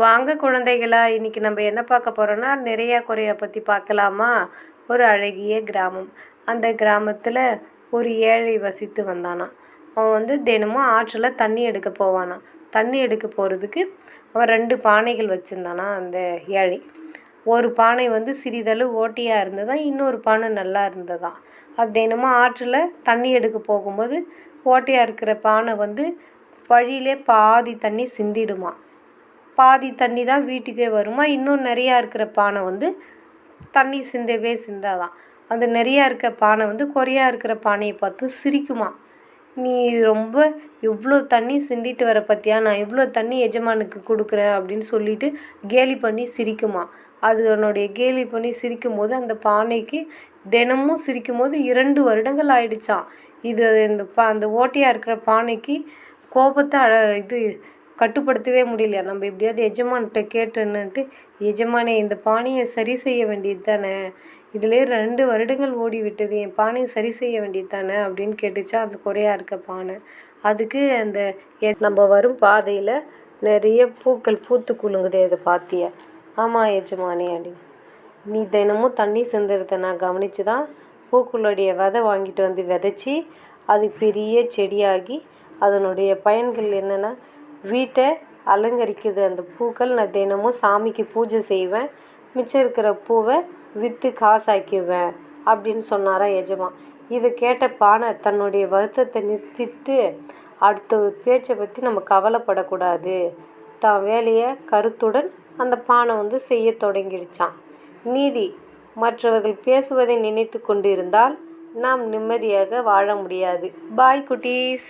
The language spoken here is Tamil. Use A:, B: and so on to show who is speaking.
A: வாங்க குழந்தைகளா இன்னைக்கு நம்ம என்ன பார்க்க போகிறோன்னா நிறையா குறையை பற்றி பார்க்கலாமா? ஒரு அழகிய கிராமம். அந்த கிராமத்தில் ஒரு ஏழை வசித்து வந்தானாம் அவன் வந்து தினமும் ஆற்றில் தண்ணி எடுக்க போவானான் தண்ணி எடுக்க போகிறதுக்கு அவன் ரெண்டு பானைகள் வச்சுருந்தானா அந்த ஏழை. ஒரு பானை வந்து சிறிதளவு ஓட்டையாக இருந்ததான் இன்னொரு பானை நல்லா இருந்ததான் அது தினமும் ஆற்றில் தண்ணி எடுக்க போகும்போது ஓட்டையாக இருக்கிற பானை வந்து வழியிலே பாதி தண்ணி சிந்திடுமா. பாதி தண்ணி தான் வீட்டுக்கே வருமா? இன்னும் நிறையா இருக்கிற பானை வந்து தண்ணி சிந்தவே சிந்தாதான். அந்த நிறையா இருக்க பானை வந்து குறையா இருக்கிற பானையை பார்த்து சிரிக்குமா? நீ ரொம்ப இவ்வளோ தண்ணி சிந்திட்டு வர பார்த்தியா நான் இவ்வளோ தண்ணி எஜமானுக்கு கொடுக்குறேன் அப்படின்னு சொல்லிட்டு கேலி பண்ணி சிரிக்குமா? அது அதனுடைய கேலி பண்ணி சிரிக்கும் போது அந்த பானைக்கு தினமும் சிரிக்கும் போது இரண்டு வருடங்கள் ஆயிடுச்சான் இது இந்த பா அந்த ஓட்டையாக இருக்கிற பானைக்கு கோபத்தை அழ இது கட்டுப்படுத்தவே முடியலையா? நம்ம எப்படியாவது எஜமான்கிட்ட கேட்டுன்னுட்டு எஜமானே இந்த பானையை சரி செய்ய வேண்டியது தானே இதிலே ரெண்டு வருடங்கள் ஓடி விட்டது என் பானையை சரி செய்ய வேண்டியது தானே அப்படின்னு கேட்டுச்சா அந்த குறையாக இருக்க பானை. அதுக்கு அந்த எ- நம்ம வரும் பாதையில் நிறைய பூக்கள் பூத்து குலுங்குதே அதை பார்த்தியா ஆமாம் எஜமானே அப்படின்னு. நீ தினமும் தண்ணி சிந்துறத நான் கவனித்து தான் பூக்களுடைய விதை வாங்கிட்டு வந்து விதைச்சி அது பெரிய செடியாகி அதனுடைய பயன்கள் என்னென்னா வீட்டை அலங்கரிக்குது. அந்த பூக்கள் நான் தினமும் சாமிக்கு பூஜை செய்வேன். மிச்சம் இருக்கிற பூவை விற்று காசாக்குவேன் அப்படின்னு சொன்னாரா எஜமான் இதை கேட்ட பானை தன்னுடைய வருத்தத்தை நிறுத்திட்டு அடுத்த பேச்சை பற்றி நம்ம கவலைப்படக்கூடாது. தான் வேலையை கருத்துடன் அந்த பானை வந்து செய்ய தொடங்கிடுச்சான் நீதி மற்றவர்கள் பேசுவதை நினைத்து கொண்டிருந்தால் நாம் நிம்மதியாக வாழ முடியாது. பாய் குட்டீஸ்.